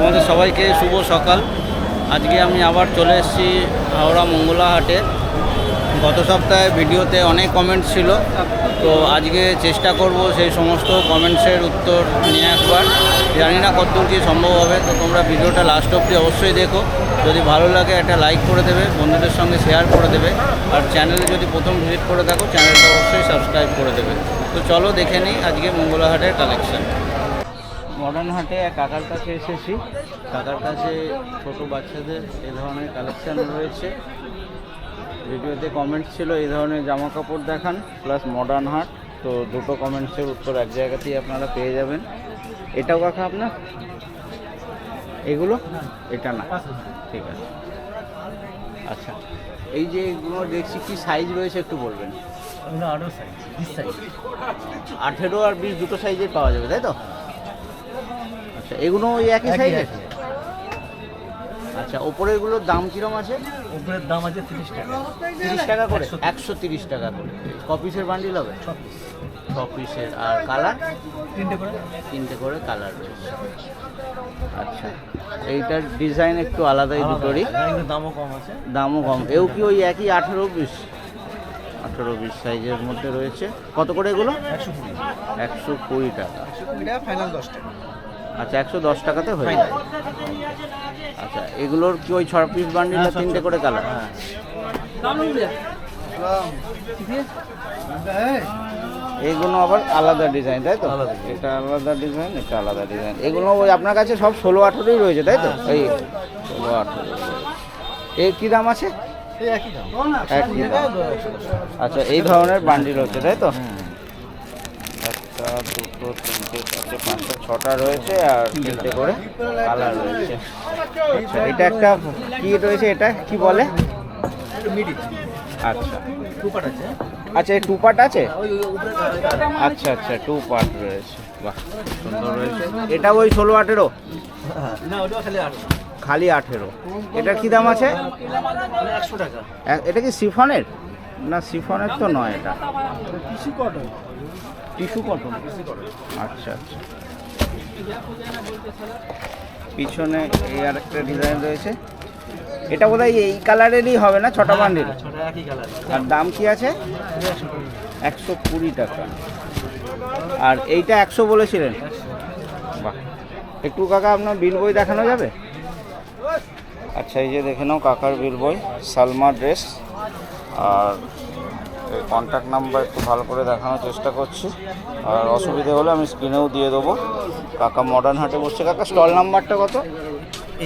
তোমাদের সবাইকে শুভ সকাল। আজকে আমি আবার চলে এসেছি হাওড়া মঙ্গলা হাটে গত সপ্তাহে ভিডিওতে অনেক কমেন্টস ছিল, তো আজকে চেষ্টা করব সেই সমস্ত কমেন্টসের উত্তর নিয়ে আসবার জানি না কতদূর কি সম্ভব হবে, তো তোমরা ভিডিওটা লাস্ট অবধি অবশ্যই দেখো। যদি ভালো লাগে একটা লাইক করে দেবে, বন্ধুদের সঙ্গে শেয়ার করে দেবে। আর চ্যানেলে যদি প্রথম ভিজিট করে থাকো চ্যানেলটা অবশ্যই সাবস্ক্রাইব করে দেবে। তো চলো দেখে নিই আজকে মঙ্গলা হাটের কালেকশন মডার্ন হাটে এক কাকার কাছে এসেছি। কাকার কাছে ছোট বাচ্চাদের এ ধরনের কালেকশান রয়েছে। ভিডিওতে কমেন্ট ছিল এই ধরনের জামা কাপড় দেখান প্লাস মডার্ন হাট। তো দুটো কমেন্টসের উত্তর এক জায়গাতেই আপনারা পেয়ে যাবেন। এটাও কাকা আপনার? এগুলো? এটা না। ঠিক আছে। আচ্ছা। এই যে এগুলো দেখছি কি সাইজ রয়েছে একটু বলবেন? সাইজ সাইজ আঠেরো আর বিশ দুটো সাইজের পাওয়া যাবে তাই তো? আচ্ছা এগুলো ওই একই সাইজের আচ্ছা ওপরেরগুলোর দাম কিরম আছে? উপরের দাম আছে তিরিশ টাকা। তিরিশ টাকা করে? একশো তিরিশ। টাকা করে। ক পিসের বান্ডিল হবে? ছ পিসের আর কালার তিনটে করে। তিনটে করে কালার রয়েছে। আচ্ছা এইটার ডিজাইন একটু আলাদাই দুটোরই। দামও কম আছে। দামও কম। এও কি ওই একই আঠেরো বিশ আঠেরো বিশ সাইজের মধ্যে রয়েছে। কত করে এগুলো? একশো কুড়ি। একশো কুড়ি টাকা। একশো কুড়ি টাকা ফাইনাল দশ টাকা। আচ্ছা একশো দশ টাকাতে হয়ে যায়। আচ্ছা এগুলোর কি ওই ছ পিস বান্ডিল হ্যাঁ, তিনটে করে কালার হ্যাঁ। এইগুলো আবার আলাদা ডিজাইন তাই তো? এটা আলাদা ডিজাইন এটা আলাদা ডিজাইন এগুলো ওই আপনার কাছে সব ষোলো আঠেরোই রয়েছে তাই তো? এই ষোলো আঠেরো এর কী দাম আছে। আচ্ছা এই ধরনের বান্ডিল হচ্ছে তাই তো? একটা দুটো তিনটে চারটে পাঁচটা ছটা রয়েছে আর তিনটে করে কালার রয়েছে। আচ্ছা এটা একটা কি রয়েছে এটা? কি বলে? আচ্ছা। আচ্ছা এই টু পার্ট আছে? আচ্ছা আচ্ছা টু পার্ট রয়েছে। বাহ সুন্দর রয়েছে। এটা ওই ষোলো আঠেরো? না ওটা খালি আটশো খালি আঠেরো। এটার কি দাম আছে? এটা কি সিফনের না সিফনের তো নয় এটা। Tissue cotton? আচ্ছা আচ্ছা। পিছনে এই আর একটা ডিজাইন রয়েছে। এটা বোধহয় এই কালারেরই হবে না ছটা বান্ডিল একই কালার আর দাম কি আছে? একশো কুড়ি একশো কুড়ি টাকা। আর এইটা একশো বলেছিলেন? বাহ। একটু কাকা আপনার বিল বই দেখানো যাবে? আচ্ছা এই যে দেখে নাও কাকার বিল বই সালমা ড্রেস। আর কন্ট্যাক্ট নাম্বার একটু ভালো করে দেখানোর চেষ্টা করছি। আর অসুবিধে হলে আমি স্ক্রিনেও দিয়ে দেবো। কাকা মডার্ন হাটে বসছে। কাকা স্টল নাম্বারটা কত?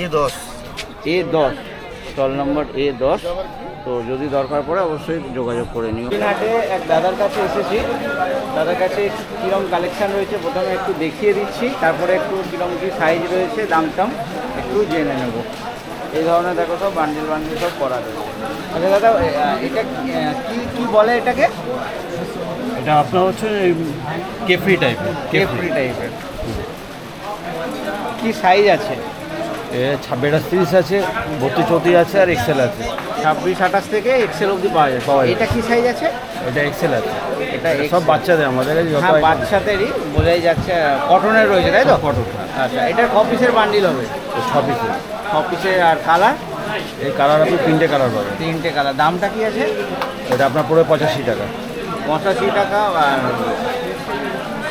এ দশ। এ দশ। স্টল নম্বর এ দশ। তো যদি দরকার পড়ে অবশ্যই যোগাযোগ করে নিও। হাটে এক দাদার কাছে এসেছি। দাদার কাছে কীরকম কালেকশান রয়েছে প্রথমে একটু দেখিয়ে দিচ্ছি। তারপরে একটু কীরকম কী সাইজ রয়েছে দাম টাম একটু জেনে নেব। এই ধরনের দেখো সব বান্ডিল বান্ডিল সব করা রয়েছে। আচ্ছা দাদা এটা কি কি বলে এটাকে? এটা আপনার হচ্ছে কেফরি টাইপের কেফরি। টাইপের। কি সাইজ আছে? এ ছাব্বিশ তিরিশ আছে বত্রিশ চৌত্রিশ আছে আর এক্সেল আছে। ছাব্বিশ আঠাশ থেকে এক্সেল অবধি পাওয়া যায়। পাওয়া যায়। এটা কি সাইজ আছে? এটা এক্সেল আছে। এটা সব বাচ্চাদের আমাদের যত হ্যাঁ বাচ্চাদেরই বোঝাই যাচ্ছে কটনের রয়েছে তাই তো? কটন আচ্ছা এটার ক পিসের বান্ডিল হবে। ছ পিসের ছ পিসের আর কালার এই কালার আপনি তিনটে কালার পাবেন। তিনটে কালার। দামটা কি আছে? এটা আপনার পড়বে পঁচাশি টাকা। পঁচাশি টাকা আর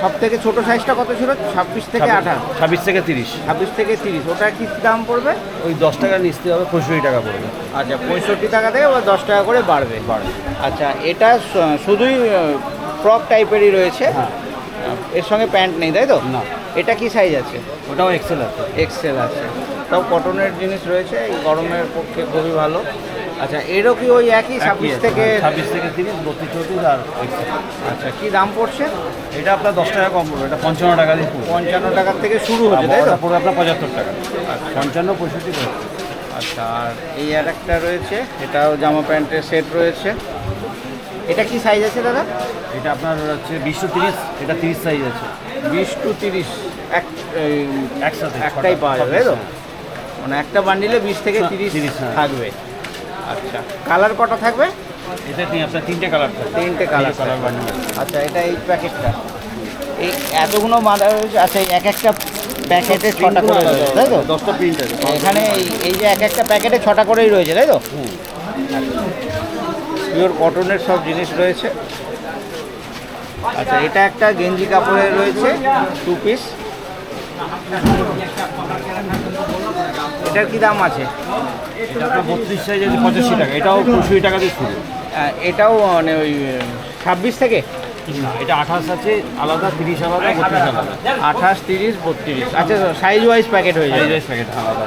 সব থেকে ছোটো সাইজটা কত ছিল? ছাব্বিশ থেকে আঠাশ। ছাব্বিশ থেকে তিরিশ। ছাব্বিশ থেকে তিরিশ। ওটা কি দাম পড়বে? ওই দশ টাকা নিচতে হবে পঁয়ষট্টি টাকা পড়বে। আচ্ছা পঁয়ষট্টি টাকা থেকে ওরা দশ টাকা করে বাড়বে। বাড়বে। আচ্ছা এটা শুধুই ফ্রক টাইপেরই রয়েছে? হ্যাঁ। এর সঙ্গে প্যান্ট নেই তাই তো? না। এটা কি সাইজ আছে? ওটাও এক্সেল আছে। এক্সেল আছে। তাও কটনের জিনিস রয়েছে এই গরমের পক্ষে খুবই ভালো। আচ্ছা এরও কি ওই একই ছাব্বিশ থেকে ছাব্বিশ থেকে তিরিশ বত্রিশ চৌত্রিশ আর আচ্ছা কি দাম পড়ছে? এটা আপনার দশ টাকা কম পড়বে এটা পঞ্চান্ন টাকা দিয়ে পঞ্চান্ন টাকার থেকে শুরু হচ্ছে তাই তো? পড়বে আপনার পঁচাত্তর টাকা। পঞ্চান্ন পঁয়ষট্টি আচ্ছা আর এই আর একটা রয়েছে এটাও জামা প্যান্টের সেট রয়েছে। এটা কি সাইজ আছে দাদা? এটা আপনার হচ্ছে বিশ টু তিরিশ এটা তিরিশ সাইজ আছে। বিশ টু তিরিশ এক একসাথে একটাই পাওয়া যাবে তাই তো? মানে একটা বান্ডিলে বিশ থেকে হ্যাঁ, তিরিশ 30, হ্যাঁ। থাকবে। আচ্ছা কালার কটা থাকবে? এটা আপনার তিনটে কালার থাকবে। তিনটে কালার কালার বানিয়ে আচ্ছা এটা এই প্যাকেটটা এই এতগুলো বাঁধা রয়েছে আচ্ছা এক একটা প্যাকেটে ছটা করে রয়েছে তাই তো? দশটা প্রিন্ট আছে এখানে এই- এই যে এক একটা প্যাকেটে ছটা করেই রয়েছে তাই তো? পিওর কটনের সব জিনিস রয়েছে। আচ্ছা এটা একটা গেঞ্জি কাপড়ের রয়েছে টু পিস এটার কি দাম আছে? এটা আপনার বত্রিশ সাইজ আছে পঁচাশি টাকা। এটাও পঁয়ষট্টি টাকা দিয়ে শুরু। আহ, এটাও মানে ওই ছাব্বিশ থেকে? এটা আঠাশ আছে আলাদা তিরিশ আলাদা বত্রিশ আলাদা। আঠাশ তিরিশ বত্রিশ। আচ্ছা সাইজ ওয়াইজ প্যাকেট হয়ে যাবে। সাইজ প্যাকেট আলাদা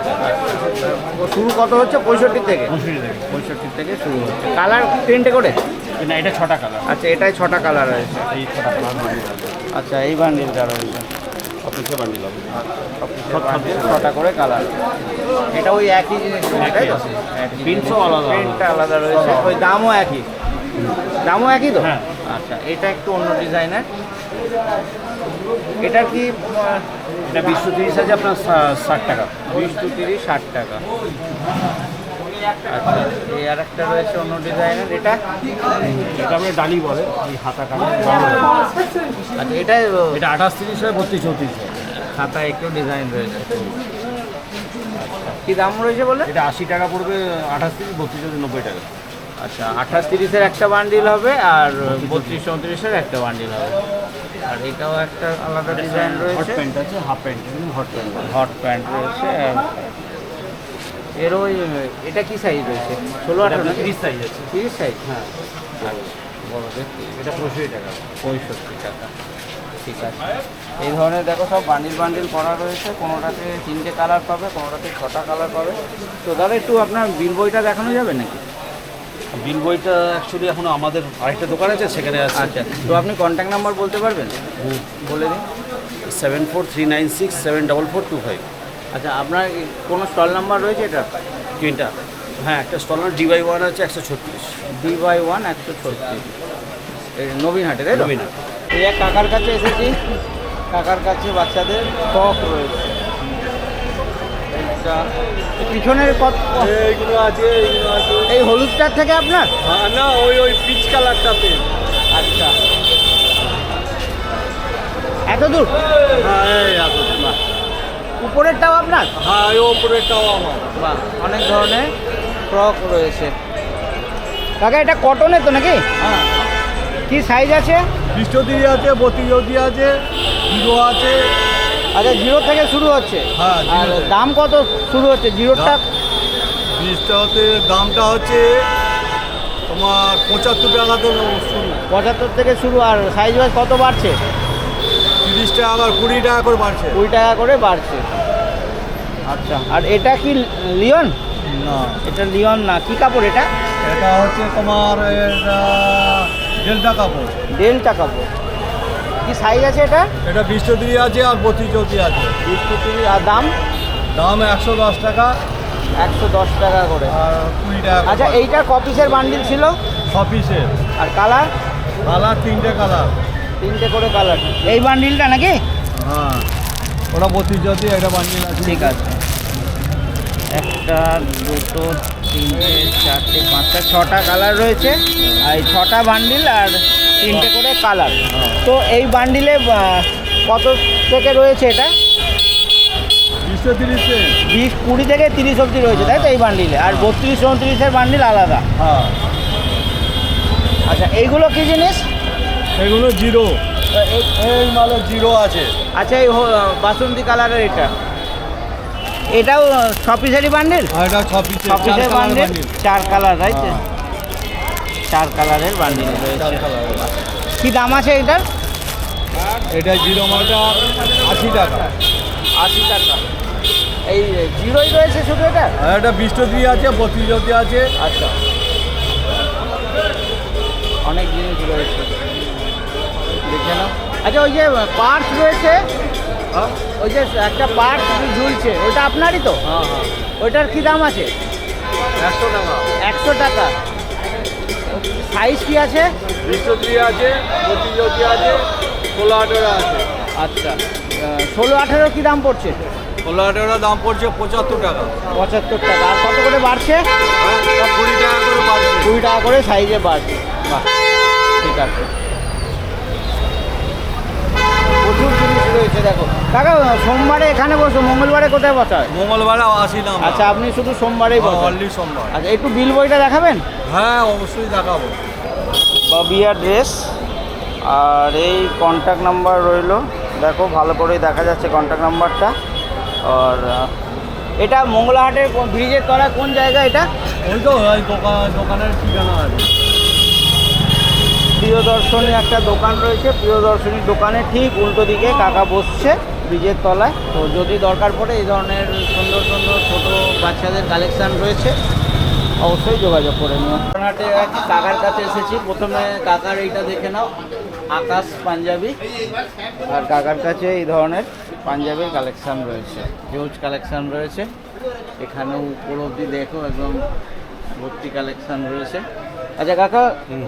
শুরু কত হচ্ছে? পঁয়ষট্টি থেকে? পঁয়ষট্টি থেকে। শুরু হচ্ছে। কালার তিনটে করে? না এটা ছটা কালার আচ্ছা এটাই ছটা কালার রয়েছে। এই ছটা কালার আচ্ছা এই বান্ডিলটা রয়েছে। অফিসে বান্ডিল হবে ছটা করে কালার। এটা ওই একই জিনিস তাই তো? একই। আলাদা প্রিন্টটা আলাদা রয়েছে। ওই দামও একই। দামও একই তো? হ্যাঁ। আচ্ছা এটা একটু অন্য ডিজাইনের। এটা কি এটা বিশশো তিরিশ আছে আপনার ষাট টাকা। বিশ তিরিশ ষাট টাকা। এই আর একটা রয়েছে অন্য ডিজাইনের এটা? এটা আপনার ডালি বলে এই হাতা কাটা। আচ্ছা এটা এটা আঠাশ তিরিশ হয় বত্রিশ চৌত্রিশ খাতায় একটু ডিজাইন রয়েছে। কি দাম রয়েছে বলে? এটা আশি টাকা পড়বে আঠাশ তিরিশ বত্রিশ নব্বই টাকা। আচ্ছা আঠাশ তিরিশের একটা বান্ডিল হবে আর বত্রিশ চৌত্রিশের একটা বান্ডিল হবে। আর এটাও একটা আলাদা ডিজাইন হট রয়েছে। প্যান্ট আছে half pant hot pant hot pant রয়েছে। এর ওই এটা কি সাইজ রয়েছে? ষোলো আঠারো তিরিশ সাইজ আছে। তিরিশ সাইজ হ্যাঁ। বড়দের এটা পঁয়ষট্টি টাকা। পঁয়ষট্টি টাকা। ঠিক আছে। এই ধরনের দেখো সব বান্ডিল বান্ডিল করা রয়েছে। কোনোটাতে তিনটে কালার পাবে কোনোটাতে ছটা কালার পাবে। তো দাদা একটু আপনার বিল বইটা দেখানো যাবে নাকি? বিল বইটা অ্যাকচুয়ালি এখন আমাদের আরেকটা দোকান আছে সেখানে আছে। আচ্ছা। তো আপনি কন্ট্যাক্ট নাম্বার বলতে পারবেন? বলে দিন। Seven four three nine six seven double four two five আচ্ছা আপনার কোনো স্টল নাম্বার রয়েছে এটা? তিনটা। হ্যাঁ একটা স্টলার ডিওয়াই ওয়ান আছে একশো ছত্রিশ। ডি বাই ওয়ান একশো ছত্রিশ। নবীন হাটে তাই নবীনহাট। এই এক কাকার কাছে এসেছি। কাকার কাছে বাচ্চাদের ফক রয়েছে। পিছনের কত এইগুলো আছে এইগুলো আছে। এই হলুদটার থেকে আপনার? হ্যাঁ না ওই ওই পিচ কালারটাতে। আচ্ছা। এত দূর? হ্যাঁ আছে বাহ। উপরেরটাও আপনার? হ্যাঁ এই উপরেরটাও আমার। বাহ অনেক ধরনের ফ্রক রয়েছে। কাকা এটা কটনের তো নাকি? হ্যাঁ। কি সাইজ আছে? বিশ্বদিরি আছে বত্রিশি আছে জিরো আছে। আচ্ছা জিরো থেকে শুরু হচ্ছে? হ্যাঁ, আর দাম কত শুরু হচ্ছে? জিরোটা বীজটাতে দামটা হচ্ছে তোমার পঁচাত্তর টাকা তো শুরু। পঁচাত্তর থেকে শুরু আর সাইজ ওয়াইজ কত বাড়ছে? তিরিশ টাকা আবার কুড়ি টাকা করে বাড়ছে। কুড়ি টাকা করে বাড়ছে। আচ্ছা আর এটা কি লিওন? না। এটা লিওন না কি কাপড় এটা? এটা হচ্ছে তোমার ডেল্টা কাপড়। ডেল্টা কাপড়। কি সাইজ আছে এটা? এটা বিশ্বদিরি আছে আর বত্রিশ চৌত্রিশ আছে। বিশ টু আর দাম? দাম একশো দশ টাকা। একশো দশ টাকা করে। আর কুড়ি টাকা আচ্ছা। এইটার কপিসের বান্ডিল ছিল? ছ পিসের আর কালার কালার তিনটে কালার। তিনটে করে কালার এই বান্ডিলটা নাকি? হ্যাঁ। ওটা বত্রিশ চৌত্রিশ এটা বান্ডিল আছে। ঠিক আছে। একটা দুটো তিনটে চারটে পাঁচটা ছটা কালার রয়েছে। আর এই ছটা বান্ডিল আর তিনটে করে কালার। তো এই বান্ডিলে কত থেকে রয়েছে এটা? বিশো কুড়ি থেকে তিরিশ অবধি রয়েছে তাই তো এই বান্ডিলে আর বত্রিশ চৌত্রিশের বান্ডিল আলাদা। হ্যাঁ। আচ্ছা এইগুলো কি জিনিস? এগুলো জিরো। এই- এই মালের জিরো আছে। আচ্ছা এই বাসন্তী কালারের এটা। এটাও ছ পিসেরই বান্ডিল এটা ছ পিসের ছ পিসের কালার বান্ডিল চার কালার রাইট হ্যাঁ। চার কালারের বান্ডিল কি দাম আছে এটার? এটা জিরো মালটা আশি টাকা। আশি টাকা। এই জিরোই রয়েছে শুধু এটা? আর একটা বিষ্টতি আছে বত্রিশতি আছে। আচ্ছা। অনেক জিনিস রয়েছে। দেখে নাও। আচ্ছা ওই যে পার্টস রয়েছে? ওই যে একটা পার্ট ঝুলছে ওটা আপনারই তো? হ্যাঁ হ্যাঁ। ওইটার কি দাম আছে? একশো টাকা। একশো টাকা। সাইজ কি আছে? বিষ্টতি আছে বত্রিশতি আছে ষোলো আঠেরো আছে। আচ্ছা। ষোলো আঠেরো কি দাম পড়ছে? ষোলো আঠেরো দাম পড়ছে পঁচাত্তর টাকা। পঁচাত্তর টাকা। আর কত করে বাড়ছে? হ্যাঁ কুড়ি টাকা করে বাড়ছে। কুড়ি টাকা করে সাইজে বাড়ছে। বাহ ঠিক আছে। প্রচুর জিনিস রয়েছে দেখো। কাকা সোমবারে এখানে বসো মঙ্গলবারে কোথায় বসা হয় মঙ্গলবারে আসি না আচ্ছা আপনি শুধু সোমবারেই বসেন। অনলি সোমবার। আচ্ছা একটু বিল বইটা দেখাবেন? হ্যাঁ অবশ্যই দেখাবো। বা বিয়ার ড্রেস আর এই কন্ট্যাক্ট নাম্বার রইল। দেখো ভালো করেই দেখা যাচ্ছে কন্ট্যাক্ট নাম্বারটা আর এটা মঙ্গলাহাটের ব্রিজের তলায় কোন জায়গা এটা? ওই তো ওই দোকান দোকানের ঠিকানা আছে। প্রিয়দর্শনী একটা দোকান রয়েছে প্রিয়দর্শনীর দোকানে ঠিক উল্টো দিকে কাকা বসছে ব্রিজের তলায়। তো যদি দরকার পড়ে এই ধরনের সুন্দর সুন্দর ছোটো বাচ্চাদের কালেকশান রয়েছে, অবশ্যই যোগাযোগ করে নিও। এক কাকার কাছে এসেছি। প্রথমে কাকার এইটা দেখে নাও, আকাশ পাঞ্জাবি। আর কাকার কাছে এই ধরনের পাঞ্জাবির কালেকশান রয়েছে হিউজ কালেকশান রয়েছে। এখানেও উপর অবধি দেখো, একদম ভর্তি কালেকশান রয়েছে। আচ্ছা কাকা?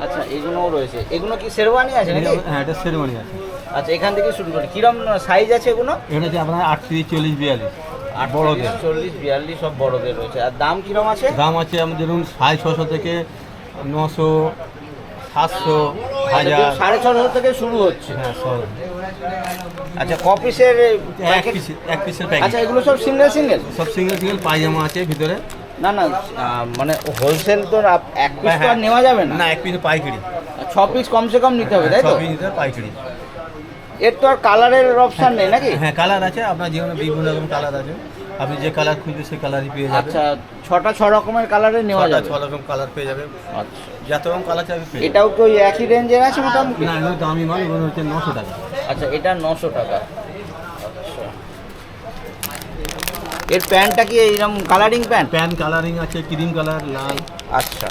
আচ্ছা এগুলোও রয়েছে। এগুলো কি শেরওয়ানি আছে নাকি? হ্যাঁ এটা সেরেমনি আছে। আচ্ছা এখান থেকে শুরু করি। কিরম সাইজ আছে এগুলো? এটা হচ্ছে আপনার আটত্রিশ চল্লিশ বিয়াল্লিশ। আর বড়দের। চল্লিশ বিয়াল্লিশ সব বড়দের রয়েছে। আর দাম কিরম আছে? দাম আছে আমাদের ধরুন সাড়ে ছশো থেকে নশো সাতশো হাজার। সাড়ে ছশো থেকে শুরু হচ্ছে। হ্যাঁ আচ্ছা ক পিসের এক প্যাকেট পিস এক পিসের প্যাকেট আচ্ছা এগুলো সব সিঙ্গেল সিঙ্গেল সব সিঙ্গেল সিঙ্গেল পায়জামা আছে ভিতরে। না না মানে হোলসেল তো এক পিস তো আর হ্যাঁ। নেওয়া যাবে না? না এক পিস পাইকারি। ছ পিস কমসে কম নিতে হবে তাই তো? পাইকারি। এর তো আর কালারের অপশন নেই নাকি? হ্যাঁ কালার আছে আপনার যেমন বিভিন্ন রকম কালার আছে। আপনি যে কালার খুঁজবে সেই কালারই পেয়ে যাবেন। আচ্ছা ছটা ছ রকমের কালারের নেওয়া যাবে। ছ রকম কালার পেয়ে যাবে আচ্ছা। যত রকম কালার চাইবে পেয়ে এটাও তো ওই একই রেঞ্জের আছে মোটামুটি? না দামি মাল হচ্ছে নশো টাকা। আচ্ছা এটা নশো টাকা আচ্ছা এর প্যান্টটা কি এইরকম কালারিং প্যান্ট প্যান্ট কালারিং আছে ক্রিম কালার লাল। আচ্ছা।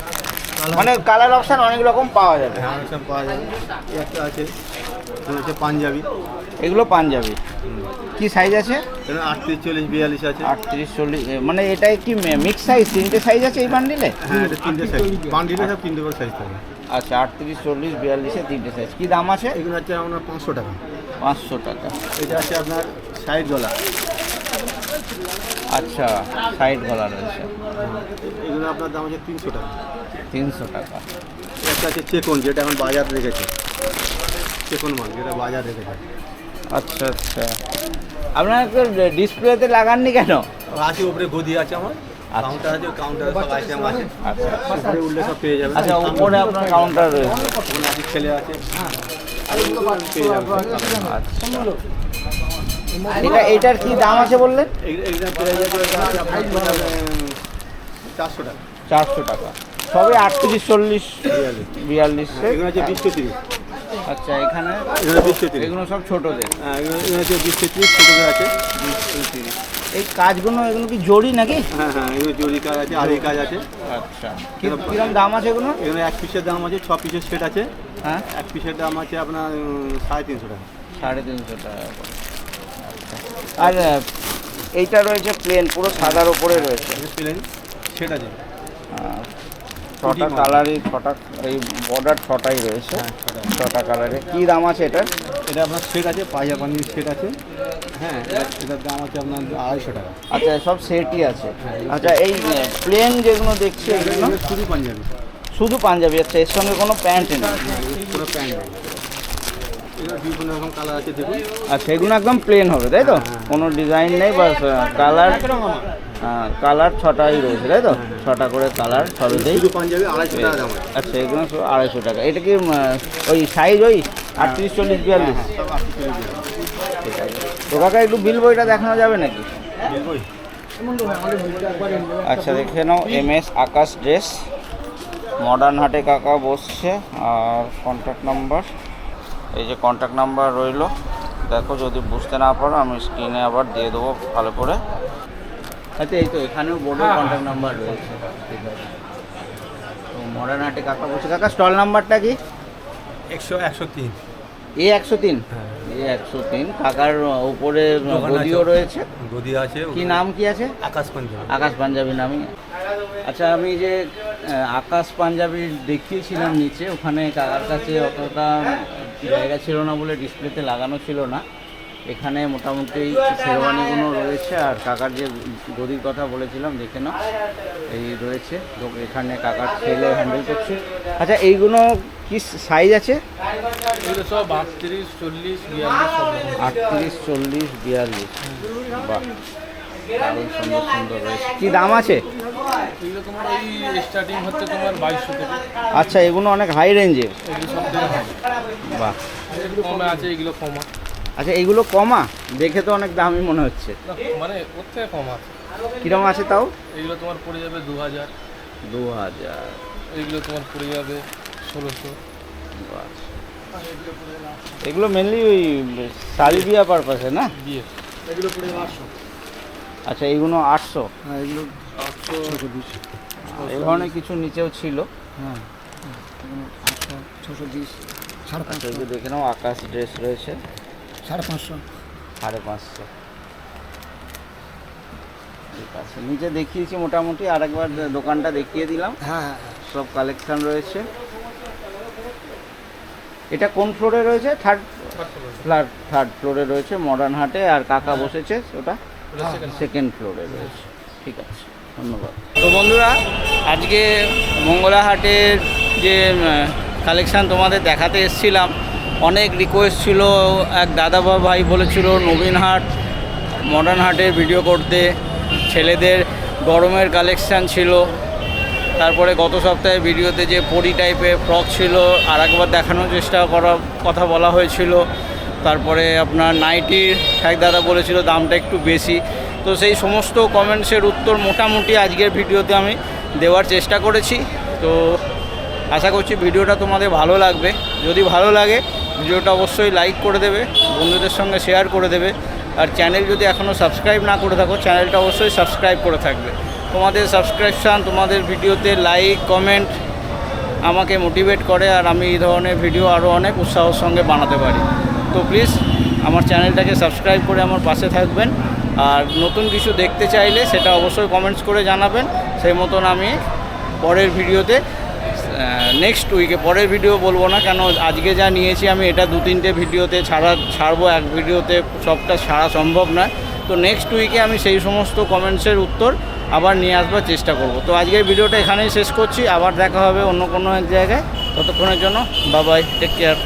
মানে কালার অপশন অনেক রকম পাওয়া যাবে। হ্যাঁ সব পাওয়া যাবে। একটা আছে হচ্ছে পাঞ্জাবি। এগুলো পাঞ্জাবি। কি সাইজ আছে? আটত্রিশ চল্লিশ বিয়াল্লিশ আছে। আটত্রিশ চল্লিশ মানে এটা কি মিক্স সাইজ তিনটে সাইজ আছে এই বান্ডিলে হ্যাঁ এটা তিনটে সাইজ বান্ডিলে সব তিনটে করে সাইজ থাকে। আচ্ছা আটত্রিশ চল্লিশ বিয়াল্লিশে তিনটে সাইজ কি দাম আছে? এগুলো হচ্ছে আপনার পাঁচশো টাকা। পাঁচশো টাকা। এটা আছে আপনার সাইড গলা আচ্ছা সাইড গলা রয়েছে এগুলো আপনার দাম হচ্ছে তিনশো টাকা। তিনশো টাকা। একটা আছে চেকন যেটা এখন বাজার রেখেছে। চেকন মাল যেটা বাজার রেখেছে। আচ্ছা আচ্ছা। আপনার ডিসপ্লেতে লাগাননি কেন? আছে উপরে গদি আছে আমার। কাউন্টার আছে কাউন্টার সব আইটেম আছে। আচ্ছা উপরে উঠলে সব পেয়ে যাবেন। আচ্ছা উপরে আপনার কাউন্টার রয়েছে। ছেলে আছে। পেয়ে যাবেন। আচ্ছা। এটা এটার কি দাম আছে বললেন? চারশো টাকা। চারশো টাকা সবে আটত্রিশ চল্লিশ বিয়াল্লিশ এগুলো হচ্ছে বিশ তিরিশ আচ্ছা এখানে এগুলো এগুলো সব ছোটদের। হ্যাঁ এগুলো এগুলো হচ্ছে বিশ তিরিশ ছোটো আছে। এই কাজগুলো এগুলো কি জড়ি নাকি? হ্যাঁ হ্যাঁ এগুলো জরি কাজ আছে আড়াই কাজ আছে। আচ্ছা। কি- কিরম দাম আছে এগুলো? এখানে এক পিসের দাম আছে ছ পিসের সেট আছে। হ্যাঁ। এক পিসের দাম আছে আপনার সাড়ে তিনশো টাকা। সাড়ে তিনশো টাকা। আর এইটা রয়েছে প্লেন পুরো সাদার ওপরে রয়েছে। প্লেন সেট আহ, ছটা কালারই ছটা এই বর্ডার ছটাই রয়েছে। হ্যাঁ ছটা। কালারে কি দাম আছে এটার? এটা আপনার সেট আছে পাঞ্জাবানির সেট আছে। হ্যাঁ এটার দাম আছে আপনার আড়াইশো টাকা। আচ্ছা সব সেটই আছে। আচ্ছা এই প্লেন যেগুলো দেখছি এগুলো শুধু পাঞ্জাবি। শুধু পাঞ্জাবি আচ্ছা এর সঙ্গে কোনো প্যান্ট নেই? প্যান্ট নেই এগুলো বিভিন্ন রকম কালার আছে দেখুন আচ্ছা এগুলো একদম প্লেন হবে তাই তো? কোনো ডিজাইন নেই বাস কালার কালার ছটাই রয়েছে তাই তো? ছটা করে কালার সবেতেই আচ্ছা এগুলো আড়াইশো টাকা এটা কি ওই সাইজ ওই আটত্রিশ চল্লিশ বিয়াল্লিশ? তো কাকা একটু বিল বইটা দেখানো যাবে নাকি? আচ্ছা দেখে নাও M S Akash dress modern হাটে কাকা বসছে আর কন্ট্যাক্ট নাম্বার এই যে কন্ট্যাক্ট নাম্বার রইল। দেখো যদি বুঝতে না পারো আমি স্ক্রিনে আবার দিয়ে দেবো ভালো করে। আচ্ছা এই তো এখানেও বোর্ডে কন্ট্যাক্ট নাম্বার রয়েছে ঠিক আছে তো মডার্ন হাটে কাকা বসছে কাকা স্টল নাম্বারটা কি? একশো একশো তিন। এ একশো তিন? হ্যাঁ। এ একশো তিন। কাকার উপরে গদিও রয়েছে। গদি আছে কি নাম কি আছে? আকাশ পাঞ্জাবি। আকাশ পাঞ্জাবি নামই। আচ্ছা আমি যে আকাশ পাঞ্জাবি দেখিয়েছিলাম নিচে ওখানে কাকার কাছে অতটা জায়গা ছিল না বলে ডিসপ্লেতে লাগানো ছিল না। এখানে মোটামুটি শেরওয়ানিগুলো রয়েছে আর কাকার যে গদির কথা বলেছিলাম দেখে নাও। এই রয়েছে। এখানে কাকার ছেলে হ্যান্ডেল করছে। আচ্ছা এইগুলো কি সাইজ আছে? সব আটত্রিশ চল্লিশ বিয়াল্লিশ সব রকম। আটত্রিশ চল্লিশ বিয়াল্লিশ। বাহ দারুণ সুন্দর সুন্দর রয়েছে। কী দাম আছে? এগুলো তোমার ওই স্টার্টিং হচ্ছে তোমার বাইশশো থেকে। আচ্ছা এগুলো অনেক হাই রেঞ্জের এগুলো সব থেকে ভালো বাহ। এগুলো কমে আছে এগুলো কমা। আচ্ছা এইগুলো কমা? দেখে তো অনেক দামি মনে হচ্ছে। মানে ওর থেকে কম আছে। কীরকম আছে তাও? এগুলো তোমার পড়ে যাবে দু হাজার। দু হাজার এগুলো তোমার পড়ে যাবে ষোলোশো। বাহ। এগুলো মেনলি ওই শাড়ি বিয়া পারপাসে না? দিয়ে। এগুলো পড়ে আটশো। আচ্ছা এইগুলো আটশো। হ্যাঁ এগুলো এই ধরনের কিছু নিচেও ছিল। হ্যাঁ ছশো বিশ সাড়ে আচ্ছা দেখে নাও আকাশ ড্রেস রয়েছে। সাড়ে পাঁচশো। সাড়ে পাঁচশো ঠিক আছে নিচে দেখিয়েছি মোটামুটি আরেকবার দোকানটা দেখিয়ে দিলাম। হ্যাঁ সব কালেকশন রয়েছে। এটা কোন ফ্লোরে রয়েছে? থার্ড ফ্ল্যাট থার্ড ফ্লোরে রয়েছে মডার্ন হাটে আর কাকা বসেছে ওটা। সেকেন্ড ফ্লোরে রয়েছে। ঠিক আছে। ধন্যবাদ। তো বন্ধুরা, আজকে মঙ্গলা হাটের যে কালেকশান তোমাদের দেখাতে এসেছিলাম, অনেক রিকোয়েস্ট ছিল, এক দাদা বা ভাই বলেছিল, নবীন হাট মডার্ন হাটের ভিডিও করতে, ছেলেদের গরমের কালেকশান ছিল, তারপরে গত সপ্তাহে ভিডিওতে যে পরি টাইপের ফ্রক ছিল আর একবার দেখানোর চেষ্টা করার কথা বলা হয়েছিল, তারপরে আপনার নাইটির এক দাদা বলেছিল, দামটা একটু বেশি তো সেই সমস্ত কমেন্টসের উত্তর মোটামুটি আজকের ভিডিওতে আমি দেওয়ার চেষ্টা করেছি। তো আশা করছি ভিডিওটা তোমাদের ভালো লাগবে। যদি ভালো লাগে, ভিডিওটা অবশ্যই লাইক করে দেবে, বন্ধুদের সঙ্গে শেয়ার করে দেবে। আর চ্যানেল যদি এখনও সাবস্ক্রাইব না করে থাকো চ্যানেলটা অবশ্যই সাবস্ক্রাইব করে থাকবে। তোমাদের সাবস্ক্রিপশান তোমাদের ভিডিওতে লাইক কমেন্ট আমাকে মোটিভেট করে আর আমি এই ধরনের ভিডিও আরও অনেক উৎসাহর সঙ্গে বানাতে পারি। তো প্লিজ আমার চ্যানেলটাকে সাবস্ক্রাইব করে আমার পাশে থাকবেন। আর নতুন কিছু দেখতে চাইলে সেটা অবশ্যই কমেন্টস করে জানাবেন। সেই মতন আমি পরের ভিডিওতে নেক্সট উইকে পরের ভিডিও বলব না, কেন আজকে যা নিয়েছি আমি এটা দু তিনটে ভিডিওতে ছাড়া, ছাড়বো, এক ভিডিওতে সবটা ছাড়া সম্ভব নয়। তো নেক্সট উইকে আমি সেই সমস্ত কমেন্টসের উত্তর আবার নিয়ে আসবার চেষ্টা করব। তো আজকের ভিডিওটা এখানেই শেষ করছি, আবার দেখা হবে অন্য কোনো এক জায়গায়। ততক্ষণের জন্য বাবাই টেক কেয়ার